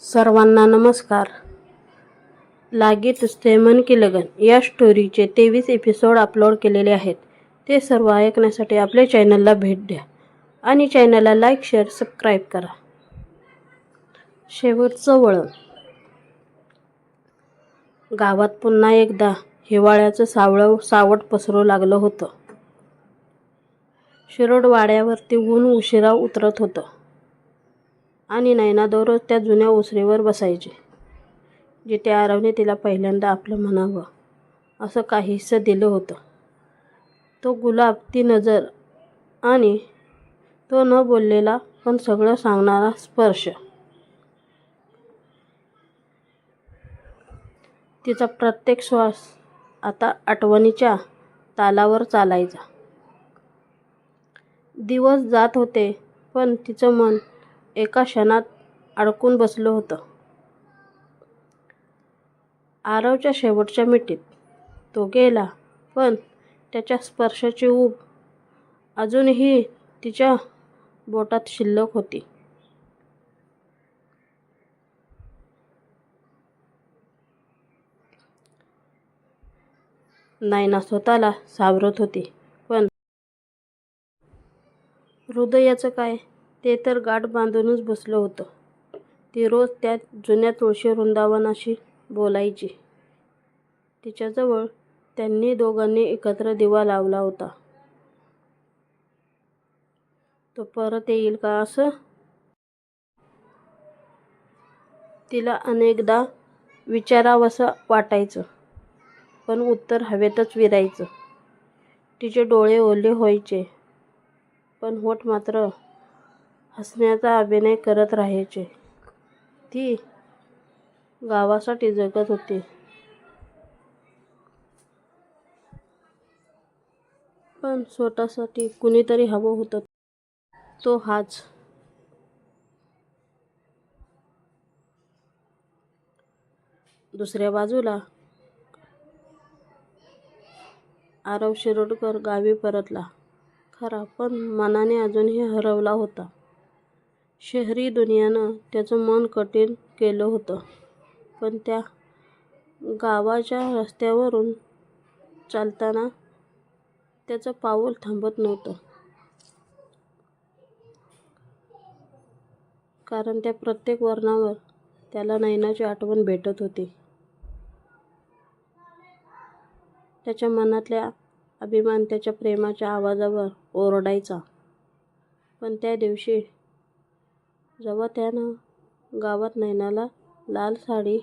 सर्वांना नमस्कार. लागे तुझते मन की लगन. या स्टोरीचे तेवीस एपिसोड अपलोड केलेले आहेत. ते सर्व ऐकण्यासाठी आपल्या चॅनलला भेट द्या. आणि चॅनलला लाईक शेअर सबस्क्राईब करा. शेवटचं वळण. गावात पुन्हा एकदा हिवाळ्याचं सावळं सावट पसरू लागलं होतं. शिरोड वाड्यावरती ऊन उशिरा उतरत होतं. आणि नैना दररोज त्या जुन्या ओसरीवर बसायची जिथे आरवने तिला पहिल्यांदा आपलं म्हणावं असं काहीसं दिलं होतं. तो गुलाब ती नजर आणि तो न बोललेला पण सगळं सांगणारा स्पर्श. तिचा प्रत्येक श्वास आता आठवणीच्या तालावर चालायचा. दिवस जात होते पण तिचं मन एका क्षणात अडकून बसलं होतं. आरवच्या शेवटच्या मिठीत तो गेला पण त्याच्या स्पर्शाची ऊब अजूनही तिच्या बोटात शिल्लक होती. नायना स्वतःला सावरत होती पण हृदयाचं काय ते तर गाठ बांधूनच बसलं होतं. ती रोज त्या जुन्या तुळशी वृंदावनाशी बोलायची. तिच्याजवळ त्यांनी दोघांनी एकत्र दिवा लावला होता. तो परत येईल का असं? तिला अनेकदा विचारावंसं वाटायचं पण उत्तर हवेतच विरायचं. तिचे डोळे ओले व्हायचे पण होठ मात्र हसण्याचा अभिनय करत राहायचे. ती गावासाठी जगत होती. पण स्वतःसाठी कुणीतरी हवं होतं. तो हाच. दुसऱ्या बाजूला आरव शिरोडकर गावी परतला. खरा पण मनाने अजूनही हरवला होता. शहरी दुनियानं त्याचं मन कठीण केलं होतं. पण त्या गावाच्या रस्त्यावरून चालताना त्याचं पाऊल थांबत नव्हतं. कारण त्या प्रत्येक वळणावर त्याला नैनाची आठवण भेटत होती. त्याच्या मनातल्या अभिमान त्याच्या प्रेमाच्या आवाजावर ओरडायचा. पण त्या दिवशी जेव्हा त्यानं गावात नैनाला लाल साडी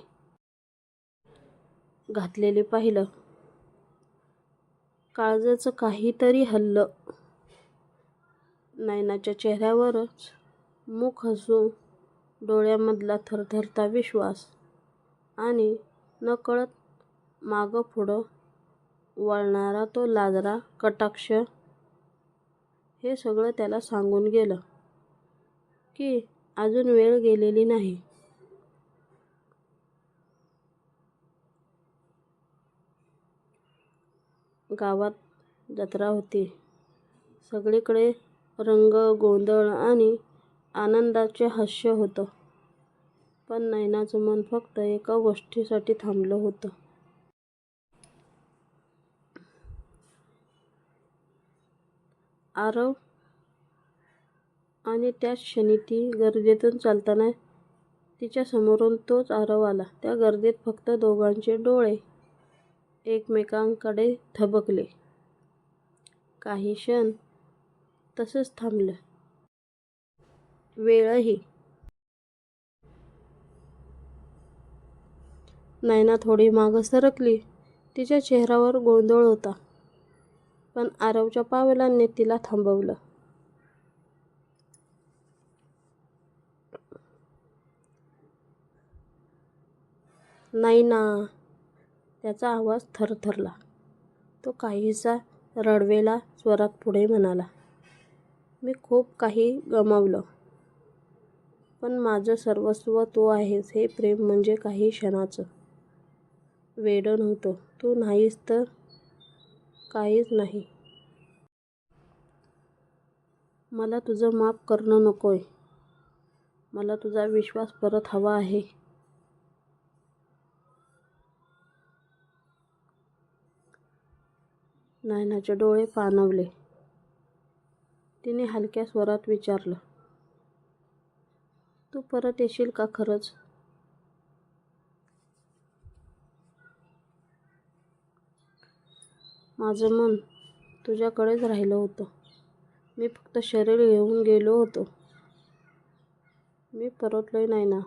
घातलेली पाहिलं काळजाचं काहीतरी हल्लं. नैनाच्या चेहऱ्यावरच मुख हसू डोळ्यामधला थरथरता विश्वास आणि नकळत मागं पुढं वळणारा तो लाजरा कटाक्ष हे सगळं त्याला सांगून गेलं की अजून वेळ गेलेली नाही. गावात जत्रा होती. सगळीकडे रंग गोंधळ आणि आनंदाचे हास्य होतं. पण नैनाचं मन फक्त एका गोष्टीसाठी थांबलं होतं. आरव आणि त्याच क्षणी ती गर्दीतून चालताना तिच्या समोरून तोच आरव आला. त्या गर्दीत फक्त दोघांचे डोळे एकमेकांकडे थबकले. काही क्षण तसंच थांबलं. वेळही. नैना थोडी मागं सरकली. तिच्या चेहऱ्यावर गोंधळ होता. पण आरवच्या पावलांनी तिला थांबवलं. नाही ना. त्याचा आवाज थरथरला. तो काहीसा रडवेला स्वरात पुढे म्हणाला मी खूप काही गमावलं पण माझं सर्वस्व तो आहेस हे प्रेम म्हणजे काही क्षणाचं. वेडं नव्हतं तू नाहीस तर काहीच नाही. मला तुझं माफ करणं नकोय. मला तुझा विश्वास परत हवा आहे. नायनाचे डोळे पाणवले तिने हलक्या स्वरात विचारलं तू परत येशील का खरंच? माझं मन तुझ्याकडेच राहिलं होतं. मी फक्त शरीर घेऊन गेलो होतो. मी परतलोय नाही ना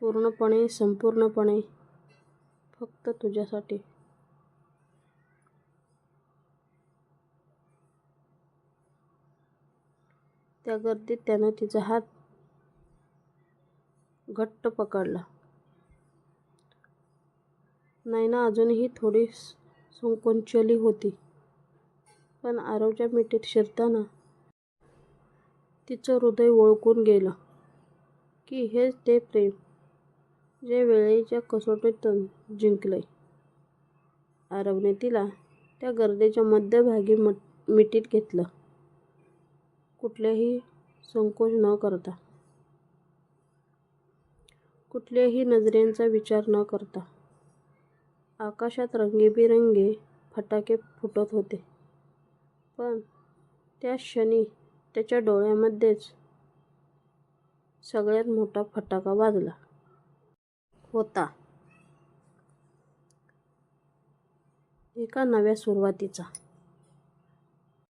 पूर्णपणे संपूर्णपणे फक्त तुझ्यासाठी. त्या गर्दीत त्यानं तिचा हात घट्ट पकडला. नैना अजूनही थोडी संकोंचली होती. पण आरवच्या मिठीत शिरताना तिचं हृदय ओळखून गेलं की हेच ते प्रेम जे वेळेच्या कसोटीतून जिंकलंय. आरवने तिला त्या गर्दीच्या मध्यभागी मट मिठीत घेतलं. कुठल्याही संकोच न करता. कुठल्याही नजरेंचा विचार न करता. आकाशात रंगीबेरंगी फटाके फुटत होते. पण त्या क्षणी त्याच्या डोळ्यामध्येच सगळ्यात मोठा फटाका वाजला होता. एका नव्या सुरुवातीचा.